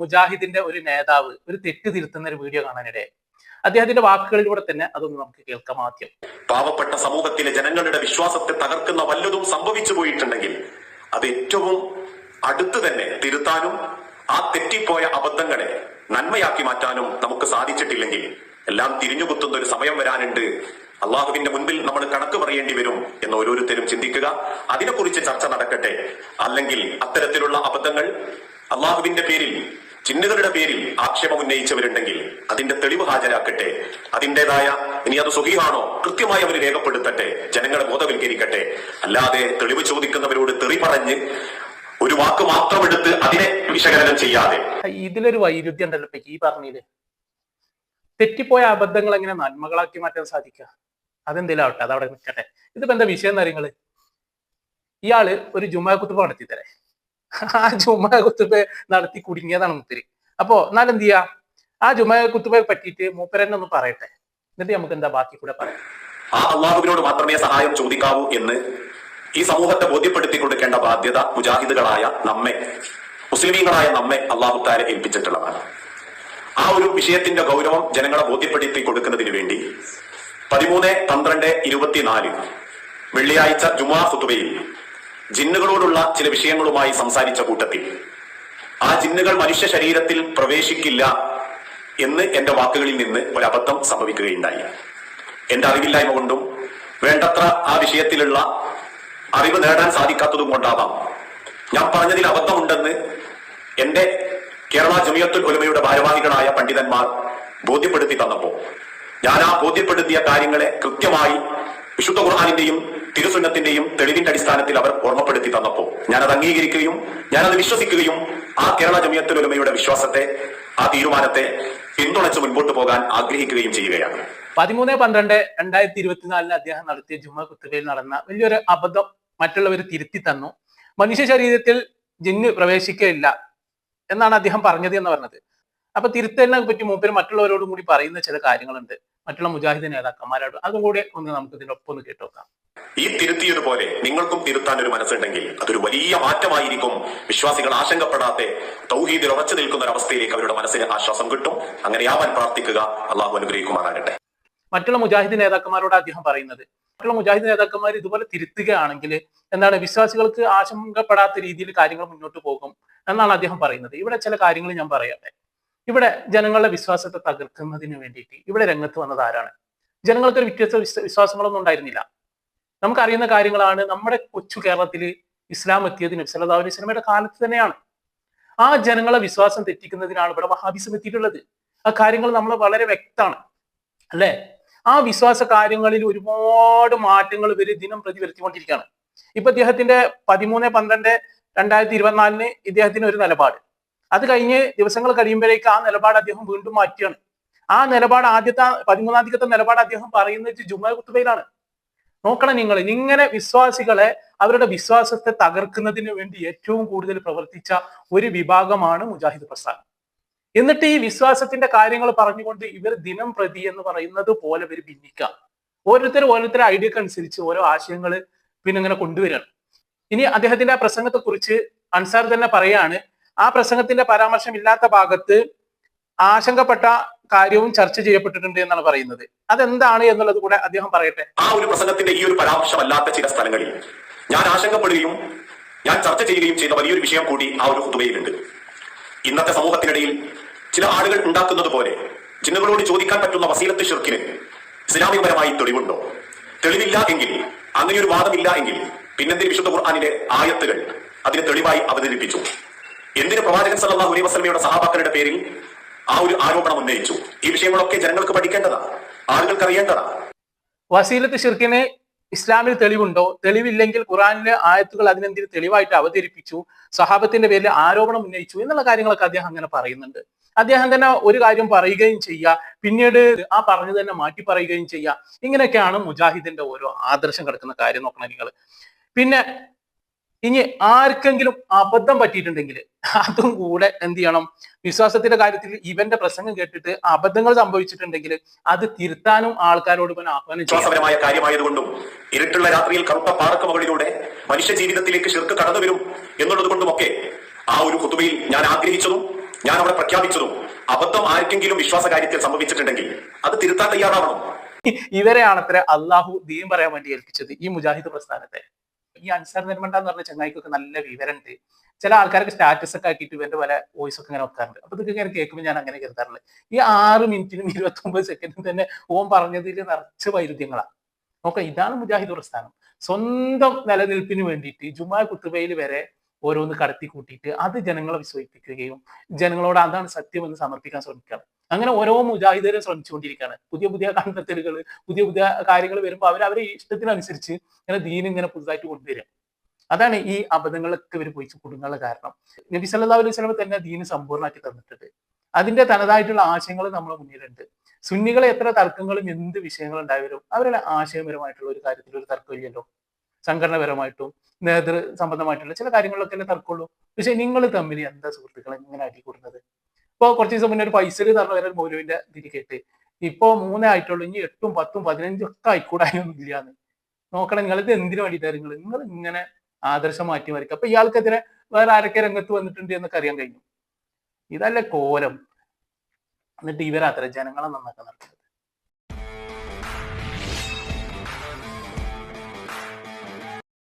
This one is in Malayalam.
മുജാഹിദിന്റെ ഒരു നേതാവ് ഒരു തെറ്റ് തിരുത്തുന്ന ഒരു വീഡിയോ കാണാനിടെ അദ്ദേഹത്തിന്റെ വാക്കുകളിലൂടെ തന്നെ അതൊന്ന് നമുക്ക് കേൾക്കാം ആദ്യം. പാവപ്പെട്ട സമൂഹത്തിലെ ജനങ്ങളുടെ വിശ്വാസത്തെ തകർക്കുന്ന വല്ലതും സംഭവിച്ചു പോയിട്ടുണ്ടെങ്കിൽ അത് ഏറ്റവും അടുത്ത് തന്നെ തിരുത്താനും ആ തെറ്റിപ്പോയ അബദ്ധങ്ങളെ നന്മയാക്കി മാറ്റാനും നമുക്ക് സാധിച്ചിട്ടില്ലെങ്കിൽ എല്ലാം തിരിഞ്ഞുകുത്തുന്ന ഒരു സമയം വരാനുണ്ട്. അള്ളാഹുവിന്റെ മുൻപിൽ നമ്മൾ കണക്ക് പറയേണ്ടി വരും എന്ന് ഓരോരുത്തരും ചിന്തിക്കുക. അതിനെക്കുറിച്ച് ചർച്ച നടക്കട്ടെ. അല്ലെങ്കിൽ അത്തരത്തിലുള്ള അബദ്ധങ്ങൾ അള്ളാഹുവിന്റെ പേരിൽ ചിഹ്നകളുടെ പേരിൽ ആക്ഷേപം ഉന്നയിച്ചവരുണ്ടെങ്കിൽ അതിന്റെ തെളിവ് ഹാജരാക്കട്ടെ. അതിന്റേതായ ഇനി അത് സുഖിയാണോ? കൃത്യമായി അവർ രേഖപ്പെടുത്തട്ടെ. ജനങ്ങളെ ബോധവൽക്കരിക്കട്ടെ. അല്ലാതെ തെളിവ് ചോദിക്കുന്നവരോട് തെറി പറഞ്ഞ് ഒരു വാക്ക് മാത്രം എടുത്ത് അതിനെ വിശകലനം ചെയ്യാതെ. ഇതിലൊരു വൈരുദ്ധ്യം ഇപ്പൊ ഈ പറഞ്ഞത് തെറ്റിപ്പോയ അബദ്ധങ്ങൾ എങ്ങനെ നന്മകളാക്കി മാറ്റാൻ സാധിക്കുക? അതെന്തെങ്കിലും ആവട്ടെ അതവിടെ നിൽക്കട്ടെ. ഇതിപ്പോ എന്താ വിഷയം കാര്യങ്ങൾ ഇയാൾ ഒരു ജുമാ കുത്തുപ്പ് നടത്തി തരേ ആ ജുമാ കുത്തുബ നടത്തി കുടുങ്ങിയതാണ് മുത്തിരി. അപ്പോ എന്നാലും എന്ത് ചെയ്യാ ആ ജുമാ കുത്തുബയെ പറ്റിയിട്ട് മൂപ്പരന്നെ ഒന്ന് പറയട്ടെ. എന്നിട്ട് നമുക്ക് എന്താ ബാക്കി കൂടെ പറയാം. ആ അള്ളാഹുവിനോട് മാത്രമേ സഹായം ചോദിക്കാവൂ എന്ന് ഈ സമൂഹത്തെ ബോധ്യപ്പെടുത്തി കൊടുക്കേണ്ട ബാധ്യത മുജാഹിദുകളായ നമ്മെ മുസ്ലിമീങ്ങളായ നമ്മെ അള്ളാഹു താരെ ഏൽപ്പിച്ചിട്ടുള്ളതാണ്. ആ ഒരു വിഷയത്തിന്റെ ഗൗരവം ജനങ്ങളെ ബോധ്യപ്പെടുത്തി കൊടുക്കുന്നതിന് വേണ്ടി പതിമൂന്ന് പന്ത്രണ്ട് ഇരുപത്തിനാല് വെള്ളിയാഴ്ച ജുമാ ഫുത്തുബയിൽ ജിന്നുകളോടുള്ള ചില വിഷയങ്ങളുമായി സംസാരിച്ച കൂട്ടത്തിൽ. ആ ജിന്നുകൾ മനുഷ്യ ശരീരത്തിൽ പ്രവേശിക്കില്ല എന്ന് എന്റെ വാക്കുകളിൽ നിന്ന് ഒരു അബദ്ധം സംഭവിക്കുകയുണ്ടായി. എന്റെ അറിവില്ലായ്മ കൊണ്ടും വേണ്ടത്ര ആ വിഷയത്തിലുള്ള അറിവ് നേടാൻ സാധിക്കാത്തതും കൊണ്ടാവാം. ഞാൻ പറഞ്ഞതിൽ അബദ്ധമുണ്ടെന്ന് എന്റെ കേരള ജമിയത്തുൽ ഉലമയുടെ ഭാരവാഹികളായ പണ്ഡിതന്മാർ ബോധ്യപ്പെടുത്തി തന്നപ്പോൾ. ഞാൻ ആ ബോധ്യപ്പെടുത്തിയ കാര്യങ്ങളെ കൃത്യമായി വിശുദ്ധ ഖുർആാനിന്റെയും തിരുസുന്നത്തിന്റെയും തെളിവിന്റെ അടിസ്ഥാനത്തിൽ അവർ ഓർമ്മപ്പെടുത്തി തന്നപ്പോ ഞാനത് അംഗീകരിക്കുകയും ഞാനത് വിശ്വസിക്കുകയും ആ കേരള ജമിയത്തുൽ ഉലമയുടെ വിശ്വാസത്തെ ആ തീരുമാനത്തെ പിന്തുണച്ച് മുൻപോട്ട് പോകാൻ ആഗ്രഹിക്കുകയും ചെയ്യുകയാണ്. പതിമൂന്ന് പന്ത്രണ്ട് രണ്ടായിരത്തി ഇരുപത്തിനാലിന് അദ്ദേഹം നടത്തിയ ജുമാ കുത്തുബയിൽ നടന്ന വലിയൊരു അബദ്ധം മറ്റുള്ളവർ തിരുത്തി തന്നു. മനുഷ്യ ശരീരത്തിൽ ജിന്ന് പ്രവേശിക്കുകയില്ല എന്നാണ് അദ്ദേഹം പറഞ്ഞത് എന്ന് പറഞ്ഞത്. അപ്പൊ തിരുത്തലിനെ പറ്റി മൂപ്പര് മറ്റുള്ളവരോടും കൂടി പറയുന്ന ചില കാര്യങ്ങളുണ്ട്. മറ്റുള്ള മുജാഹിദ് നേതാക്കന്മാരായിട്ട് അതും കൂടി ഒന്ന് നമുക്ക് ഇതിനൊപ്പം ഒന്ന് കേട്ടോക്കാം ഈ തിരുത്തിയതുപോലെ നിങ്ങൾക്കും തിരുത്താൻ ഒരു മനസ്സുണ്ടെങ്കിൽ അതൊരു വലിയ മാറ്റമായിരിക്കും. വിശ്വാസികൾ ആശങ്കപ്പെടാതെ തൗഹീദിൽ ഉറച്ചു നിൽക്കുന്ന ഒരു അവസ്ഥയിലേക്ക് അവരുടെ മനസ്സിന് ആശ്വാസം കിട്ടും. അങ്ങനെയാവാൻ പ്രാർത്ഥിക്കുക. അള്ളാഹു അനുഗ്രഹിക്കുമാറാകട്ടെ. മറ്റുള്ള മുജാഹിദ് നേതാക്കന്മാരോട് അദ്ദേഹം പറയുന്നത് മറ്റുള്ള മുജാഹിദ് നേതാക്കന്മാർ ഇതുപോലെ തിരുത്തുകയാണെങ്കിൽ എന്താണ് വിശ്വാസികൾക്ക് ആശങ്കപ്പെടാത്ത രീതിയിൽ കാര്യങ്ങൾ മുന്നോട്ട് പോകും എന്നാണ് അദ്ദേഹം പറയുന്നത്. ഇവിടെ ചില കാര്യങ്ങൾ ഞാൻ പറയട്ടെ ഇവിടെ ജനങ്ങളുടെ വിശ്വാസത്തെ തകർക്കുന്നതിന് വേണ്ടിയിട്ട് ഇവിടെ രംഗത്ത് വന്നത് ആരാണ്? ജനങ്ങൾക്ക് ഒരു വ്യത്യസ്ത വിശ്വ- വിശ്വാസങ്ങളൊന്നും ഉണ്ടായിരുന്നില്ല. നമുക്കറിയുന്ന കാര്യങ്ങളാണ് നമ്മുടെ കൊച്ചു കേരളത്തിൽ ഇസ്ലാം എത്തിയത് നബി സിനിമയുടെ അലൈഹി കാലത്ത് തന്നെയാണ്. ആ ജനങ്ങളെ വിശ്വാസം തെറ്റിക്കുന്നതിനാണ് ഇവിടെ വഹാബിസം എത്തിയിട്ടുള്ളത്. ആ കാര്യങ്ങൾ നമ്മൾ വളരെ വ്യക്തമാണ്. അല്ലേ? ആ വിശ്വാസ കാര്യങ്ങളിൽ ഒരുപാട് മാറ്റങ്ങൾ ഇവർ ദിനം പ്രതി വരുത്തിക്കൊണ്ടിരിക്കുകയാണ് ഇപ്പൊ ഇദ്ദേഹത്തിന്റെ പതിമൂന്ന് പന്ത്രണ്ട് രണ്ടായിരത്തി ഇരുപത്തിനാലിന് ഇദ്ദേഹത്തിന് ഒരു നിലപാട്. അത് കഴിഞ്ഞ് ദിവസങ്ങൾ കഴിയുമ്പോഴേക്ക് ആ നിലപാട് അദ്ദേഹം വീണ്ടും മാറ്റിയാണ് ആ നിലപാട് ആദ്യത്തെ പതിമൂന്നാം തീയതിക്കത്തെ നിലപാട് അദ്ദേഹം പറയുന്നത് ജുമാ കുത്തുബയിലാണ് നോക്കണം നിങ്ങൾ ഇങ്ങനെ വിശ്വാസികളെ അവരുടെ വിശ്വാസത്തെ തകർക്കുന്നതിന് വേണ്ടി ഏറ്റവും കൂടുതൽ പ്രവർത്തിച്ച ഒരു വിഭാഗമാണ് മുജാഹിദ് പ്രസ്ഥാനം. എന്നിട്ട് ഈ വിശ്വാസത്തിന്റെ കാര്യങ്ങൾ പറഞ്ഞുകൊണ്ട് ഇവർ ദിനം പ്രതി എന്ന് പറയുന്നത് പോലെ ഇവർ ഭിന്നിക്കാം. ഓരോരുത്തർ ഓരോരുത്തരുടെ ഐഡിയക്ക് അനുസരിച്ച് ഓരോ ആശയങ്ങൾ പിന്നെ ഇങ്ങനെ കൊണ്ടുവരികയാണ്. ഇനി അദ്ദേഹത്തിന്റെ ആ പ്രസംഗത്തെ കുറിച്ച് അൻസാർ തന്നെ പറയാണ് ആ പ്രസംഗത്തിന്റെ പരാമർശം ഇല്ലാത്ത ഭാഗത്ത് ആശങ്കപ്പെട്ട കാര്യവും ചർച്ച ചെയ്യപ്പെട്ടിട്ടുണ്ട് എന്നാണ് പറയുന്നത്. അതെന്താണ് എന്നുള്ളത് കൂടെ അദ്ദേഹം പറയട്ടെ. ആ ഒരു പ്രസംഗത്തിന്റെ ഈ ഒരു പരാമർശമല്ലാത്ത ചില സ്ഥലങ്ങളിൽ ഞാൻ ആശങ്കപ്പെടുകയും ഞാൻ ചർച്ച ചെയ്യുകയും ചെയ്ത വലിയൊരു വിഷയം കൂടി ആ ഒരു ഹുതുബയിലുണ്ട് ഇന്നത്തെ സമൂഹത്തിനിടയിൽ ചില ആളുകൾ ഉണ്ടാക്കുന്നത് പോലെ ജിന്നുകളോട് ചോദിക്കാൻ പറ്റുന്ന വസീലത്ത് ഷിർക്കിന് ഇസ്ലാമികപരമായി തെളിവുണ്ടോ? തെളിവില്ല എങ്കിൽ അങ്ങനെ ഒരു വാദമില്ല എങ്കിൽ പിന്നെന്തിന് വിശുദ്ധ ഖുർആാനിലെ ആയത്തുകൾ അതിന് തെളിവായി അവതരിപ്പിച്ചു? എന്തിന് പ്രവാചകൻ സല്ലല്ലാഹു അലൈഹി വസല്ലമയുടെ സഹാബാക്കളുടെ പേരിൽ ആ ഒരു ആരോപണം ഉന്നയിച്ചു? ഈ വിഷയങ്ങളൊക്കെ ജനങ്ങൾക്ക് പഠിക്കേണ്ടതാ ആളുകൾക്ക് അറിയേണ്ടതാ? വസീലത്ത് ഷിർക്കിന് ഇസ്ലാമിൽ തെളിവുണ്ടോ? തെളിവില്ലെങ്കിൽ ഖുറാനിലെ ആയത്തുകൾ അതിനെന്തിന് തെളിവായിട്ട് അവതരിപ്പിച്ചു? സഹാബത്തിന്റെ പേരിൽ ആരോപണം ഉന്നയിച്ചു എന്നുള്ള കാര്യങ്ങളൊക്കെ അദ്ദേഹം അങ്ങനെ പറയുന്നുണ്ട്. അദ്ദേഹം തന്നെ ഒരു കാര്യം പറയുകയും ചെയ്യുക പിന്നീട് ആ പറഞ്ഞു തന്നെ മാറ്റി പറയുകയും ചെയ്യുക ഇങ്ങനെയൊക്കെയാണ് മുജാഹിദിന്റെ ഓരോ ആദർശം കിടക്കുന്ന കാര്യം നോക്കണം നിങ്ങൾ. പിന്നെ ഇനി ആർക്കെങ്കിലും അബദ്ധം പറ്റിയിട്ടുണ്ടെങ്കിൽ അതും കൂടെ എന്ത് ചെയ്യണം? വിശ്വാസത്തിന്റെ കാര്യത്തിൽ ഇവന്റെ പ്രസംഗം കേട്ടിട്ട് അബദ്ധങ്ങൾ സംഭവിച്ചിട്ടുണ്ടെങ്കിൽ അത് തിരുത്താനും ആൾക്കാരോട് ഇവൻ ആഹ്വാനം വിശ്വാസപരമായ കാര്യമായതുകൊണ്ടും ഇരുട്ടുള്ള രാത്രിയിൽ കറുത്ത പാറക്ക് മുകളിലൂടെ മനുഷ്യ ജീവിതത്തിലേക്ക് ചെറുക്ക് കടന്നു വരും എന്നുള്ളത് കൊണ്ടുമൊക്കെ ആ ഒരു കുത്തുബയിൽ ഞാൻ ആഗ്രഹിച്ചതും ഞാൻ അവിടെ പ്രഖ്യാപിച്ചതും അബദ്ധം ആർക്കെങ്കിലും വിശ്വാസ കാര്യത്തിൽ സംഭവിച്ചിട്ടുണ്ടെങ്കിൽ അത് തിരുത്താൻ തയ്യാറാവണം. ഇവരെയാണത്ര അള്ളാഹു ദീൻ പറയാൻ വേണ്ടി ഏൽപ്പിച്ചത് ഈ മുജാഹിദ് പ്രസ്ഥാനത്തെ. ഈ അൻസാർ നിർമ്മണ്ട എന്ന് പറഞ്ഞ ചങ്ങായിക്കൊക്കെ നല്ല വിവരമുണ്ട് ചില ആൾക്കാർക്ക് സ്റ്റാറ്റസ് ഒക്കെ ആക്കിയിട്ട് ഇവന്റെ പല വോയിസ് ഒക്കെ ഇങ്ങനെ വെക്കാറുണ്ട് അപ്പൊ ഇതൊക്കെ ഇങ്ങനെ കേൾക്കുമ്പോൾ ഞാൻ അങ്ങനെ കരുതാറുള്ളത് ഈ ആറ് മിനിറ്റിനും ഇരുപത്തി ഒമ്പത് സെക്കൻഡിനും തന്നെ ഓം പറഞ്ഞതിൽ നിറച്ച് വൈരുദ്ധ്യങ്ങളാണ് നോക്കാം ഇതാണ് മുജാഹിദ് പ്രസ്ഥാനം സ്വന്തം നിലനിൽപ്പിന് വേണ്ടിയിട്ട് ജുമാ കുത്തുബയിൽ വരെ ഓരോന്ന് കടത്തി കൂട്ടിയിട്ട് അത് ജനങ്ങളെ വിശ്വസിപ്പിക്കുകയും ജനങ്ങളോട് അതാണ് സത്യമെന്ന് സമർപ്പിക്കാൻ ശ്രമിക്കുകയാണ്. അങ്ങനെ ഓരോ മുജാഹിദരും ശ്രമിച്ചുകൊണ്ടിരിക്കുകയാണ്. പുതിയ പുതിയ കണ്ടെത്തലുകൾ പുതിയ പുതിയ കാര്യങ്ങൾ വരുമ്പോൾ അവർ അവരെ ഇഷ്ടത്തിനനുസരിച്ച് ഇങ്ങനെ ദീൻ ഇങ്ങനെ പുതുതായിട്ട് കൊണ്ടുവരിക. അതാണ് ഈ അബദ്ധങ്ങളൊക്കെ ഇവർ പോയി കുടുങ്ങാനുള്ള കാരണം. നബി സല്ലല്ലാഹു അലൈഹി വസല്ലം തന്നെ ദീന് സമ്പൂർണമാക്കി തന്നിട്ടുണ്ട്. അതിന്റെ തനതായിട്ടുള്ള ആശയങ്ങൾ നമ്മുടെ മുന്നിലുണ്ട്. സുന്നികളെ എത്ര തർക്കങ്ങളും എന്ത് വിഷയങ്ങളും ഉണ്ടായാലും അവരുടെ ആശയപരമായിട്ടുള്ള ഒരു കാര്യത്തിൽ ഒരു തർക്കമില്ലല്ലോ സംഘടനപരമായിട്ടും നേതൃ സംബന്ധമായിട്ടുള്ള ചില കാര്യങ്ങളിലൊക്കെ അല്ലേ തർക്കമുള്ളൂ. പക്ഷെ നിങ്ങൾ തമ്മിൽ എന്താ സുഹൃത്തുക്കളെ ഇങ്ങനെ അടിക്കൂടുന്നത് ഇപ്പൊ കുറച്ച് ദിവസം മുന്നേ ഒരു പൈസ തരണ വരെ മൗലുവിന്റെ തിരികെട്ട് കേട്ട്. ഇപ്പൊ മൂന്നേ ആയിട്ടുള്ളൂ ഇനി എട്ടും പത്തും പതിനഞ്ചും ഒക്കെ ആയിക്കൂടാനൊന്നുമില്ല ഇല്ലാന്ന് നോക്കണം നിങ്ങൾ ഇത് എന്തിനു വേണ്ടിയിട്ടാണ് നിങ്ങൾ നിങ്ങൾ ഇങ്ങനെ ആദർശം മാറ്റി മറിക്കുക. അപ്പൊ ഇയാൾക്കെതിരെ വേറെ ആരൊക്കെ രംഗത്ത് വന്നിട്ടുണ്ട് എന്നൊക്കെ അറിയാൻ കഴിഞ്ഞു. ഇതല്ലേ കോലം. എന്നിട്ട് ഇവരത്ര ജനങ്ങളെ നന്നാക്കാൻ നടക്കും